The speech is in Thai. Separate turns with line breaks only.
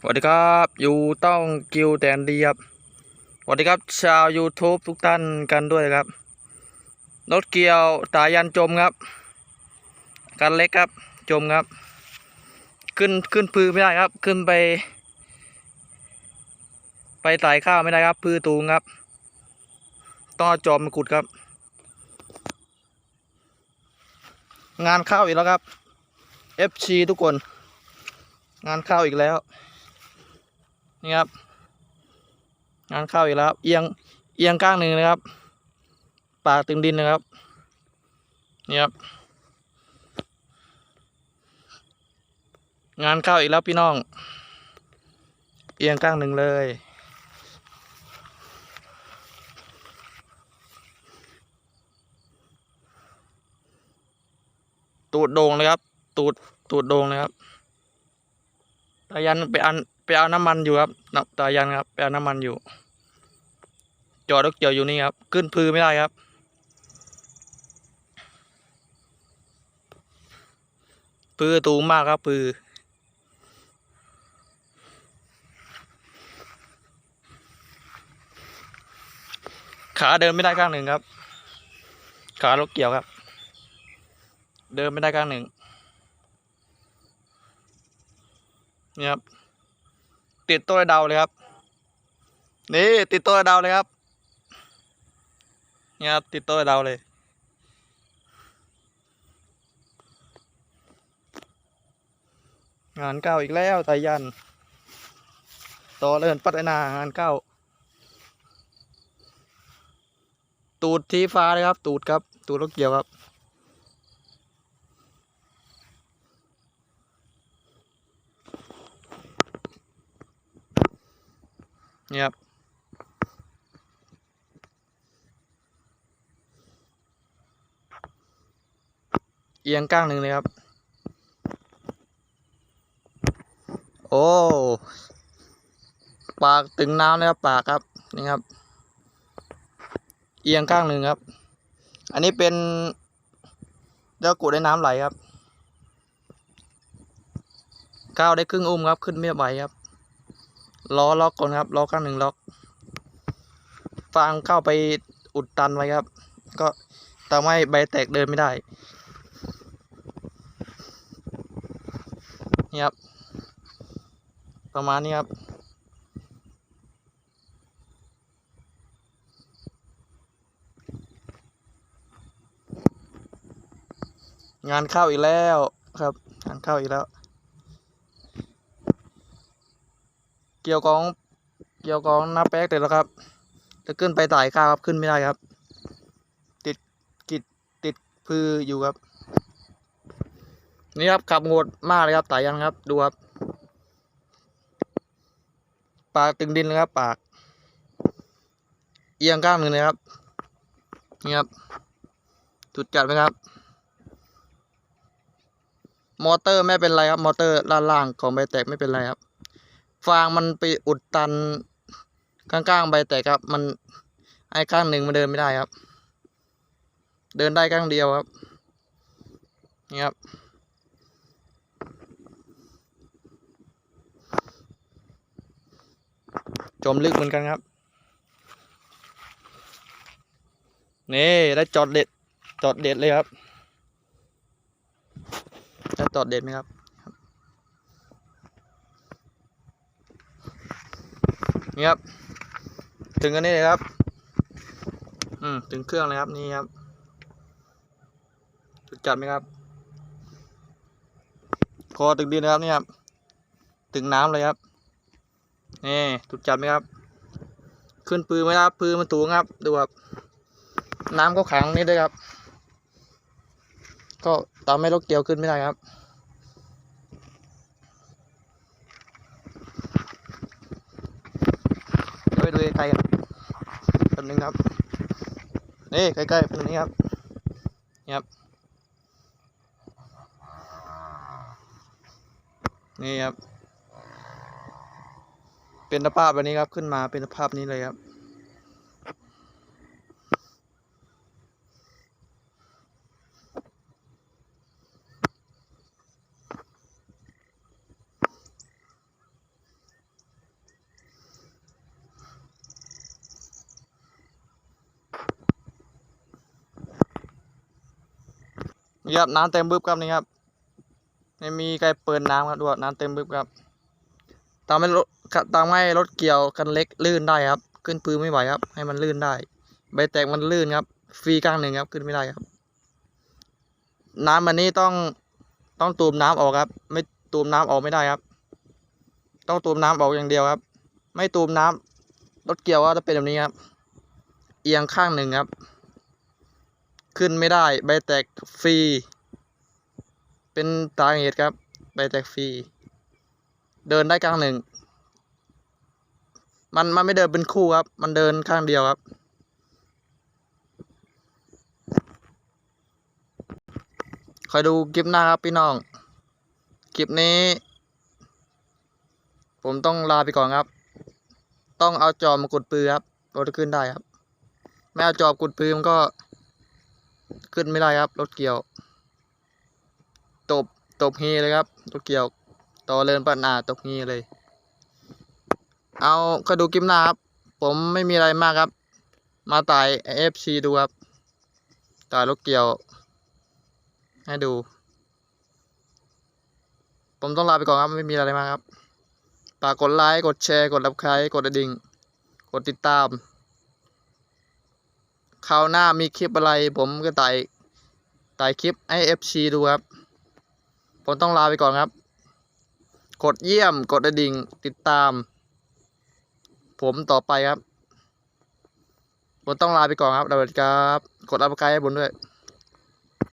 สวัสดีครับอยู่ต้องกิวแดนดีครับสวัสดีครับชาว YouTube ทุกท่านกันด้วยครับรถเกียวตายันจมครับกันเล็กครับจมครับ ขึ้นขึ้นพือไม่ได้ครับ ขึ้นไป ไปไต่ข้าวไม่ได้ครับพือตูงครับต้องจอมมาขุดครับ งานเข้าอีกแล้วครับ FC ทุกคน งานเข้าอีกแล้ว นี่ครับ งานเข้าอีกแล้วเอียงเอียงข้างหนึ่งนะครับ ปากตึงดินนะครับ นี่ครับ งานเข้าอีกแล้วพี่น้อง เอียงข้างหนึ่งเลยตูดโด่งเลยครับ ตูดตูดโด่งเลยครับตายันไปเอา ไปเอาน้ำมันอยู่ครับนับตายันครับไปเอาน้ำมันอยู่ จอดรถเกี่ยวอยู่นี่ครับ ขึ้นพือไม่ได้ครับ พือตูงมากครับพือขาเดินไม่ได้ข้างหนึ่งครับ ขารถเกี่ยวครับ เดินไม่ได้ข้างหนึ่งนี่ครับ ติดตัวเดาเลยครับ นี่ติดตัวเดาเลยครับนี่ครับติดตัวเดาเลย งานเก้าอีกแล้วไทยันต่อเลื่อนพัฒนางานเก้าตูดทีฟ้าเลยครับ ตูดครับ ตูดรถเกี่ยวครับ นี่ครับเอียงก้างหนึ่งเลยครับ โอ้ปากตึงน้ำเลยครับปากครับนี่ครับ เอียงข้างหนึ่งครับ อันนี้เป็นเจ้ากูได้น้ำไหลครับก้าวได้ครึ่งอุ้มครับ ขึ้นไม่ไหวครับ ล้อล็อกก่อนครับล้อข้างหนึ่งล็อก ฟางเข้าไปอุดตันไว้ครับ ก็ทำให้ใบแตกเดินไม่ได้นี่ครับ ประมาณนี้ครับงานเข้าอีกแล้วครับ งานเข้าอีกแล้ว เกี่ยวของ เกี่ยวของหน้าแป๊กเด็ดแล้วครับจะขึ้นไปต่ายข้าวครับขึ้นไม่ได้ครับ ติดกิดติดพืออยู่ครับ นี่ครับขับโงดมากเลยครับต่ายยังครับ ดูครับ ปากตึงดินเลยครับ ปาก เอียงข้างหนึ่งเลยครับ นี่ครับจุดจัดไหมครับ มอเตอร์ไม่เป็นไรครับ มอเตอร์ล่างล่างของใบแตกไม่เป็นไรครับ ฟางมันไปอุดตันข้างๆใบแตกครับ มันไอ้ข้างหนึ่งมันเดินไม่ได้ครับ เดินได้ข้างเดียวครับนี่ครับจมลึกเหมือนกันครับ นี่ได้จอดเด็ดจอดเด็ดเลยครับ ได้จอดเด็ดไหมครับ นี่ครับ ถึงอันนี้เลยครับ อืมถึงเครื่องเลยครับนี่ครับจุดจัดไหมครับ คอถึงดินนะครับนี่ครับ ถึงน้ำเลยครับนี่จุดจัดไหมครับ ขึ้นปืนไหมครับปืนมันสูงครับดูครับน้ำก็ขังนี่ด้วยครับ ก็ตามให้รถเกี่ยวขึ้นไม่ได้ครับ เดี๋ยว ไปดูไกลๆครับตัวนึงครับนี่ใกล้ๆเป็นนี้ครับนี่ครับนี่ครับ เป็นสภาพแบบนี้ครับขึ้นมาเป็นสภาพนี้เลยครับ นี่ครับน้ำเต็มบึ้บครับนี่ครับไม่มีใครเปิดน้ำครับดูว่าน้ำเต็มบึ้บครับตามให้รถตามให้รถเกี่ยวคันเล็กลื่นได้ครับ ขึ้นพื้นไม่ไหวครับ ให้มันลื่นได้ ใบแตกมันลื่นครับ ฟรีข้างหนึ่งครับขึ้นไม่ได้ครับ น้ำมันนี้ต้องต้องตูมน้ำออกครับ ไม่ตูมน้ำออกไม่ได้ครับ ต้องตูมน้ำออกอย่างเดียวครับ ไม่ตูมน้ำรถเกี่ยวก็จะเป็นแบบนี้ครับ เอียงข้างหนึ่งครับ ขึ้นไม่ได้ ใบแตกฟรี เป็นสาเหตุครับ ใบแตกฟรี เดินได้ข้างหนึ่ง มันมันไม่เดินเป็นคู่ครับ มันเดินข้างเดียวครับ คอยดูคลิปหน้าครับพี่น้อง คลิปนี้ ผมต้องลาไปก่อนครับ ต้องเอาจอบมากดปือครับรถจะขึ้นได้ครับ ไม่เอาจอบกดปือมันก็ ขึ้นไม่ได้ครับ รถเกี่ยว ตบตบเฮเลยครับ รถเกี่ยว ต่อเลินปัญหาตบเฮเลย เอาก็ดูคลิปหน้าครับ ผมไม่มีอะไรมากครับ มาตายเอฟซีดูครับตายรถเกี่ยว ให้ดู ผมต้องลาไปก่อนครับ ไม่มีอะไรมากครับฝากกดไลค์ กดแชร์ กดรับใครกดกระดิ่ง กดติดตาม คราวหน้ามีคลิปอะไร ผมก็ไต่ไต่คลิปให้ FC ดูครับ ผมต้องลาไปก่อนครับ กดเยี่ยมกดกระดิ่งติดตาม ผมต่อไปครับ ผมต้องลาไปก่อนครับสวัสดีครับ กดรับใครให้ผมด้วย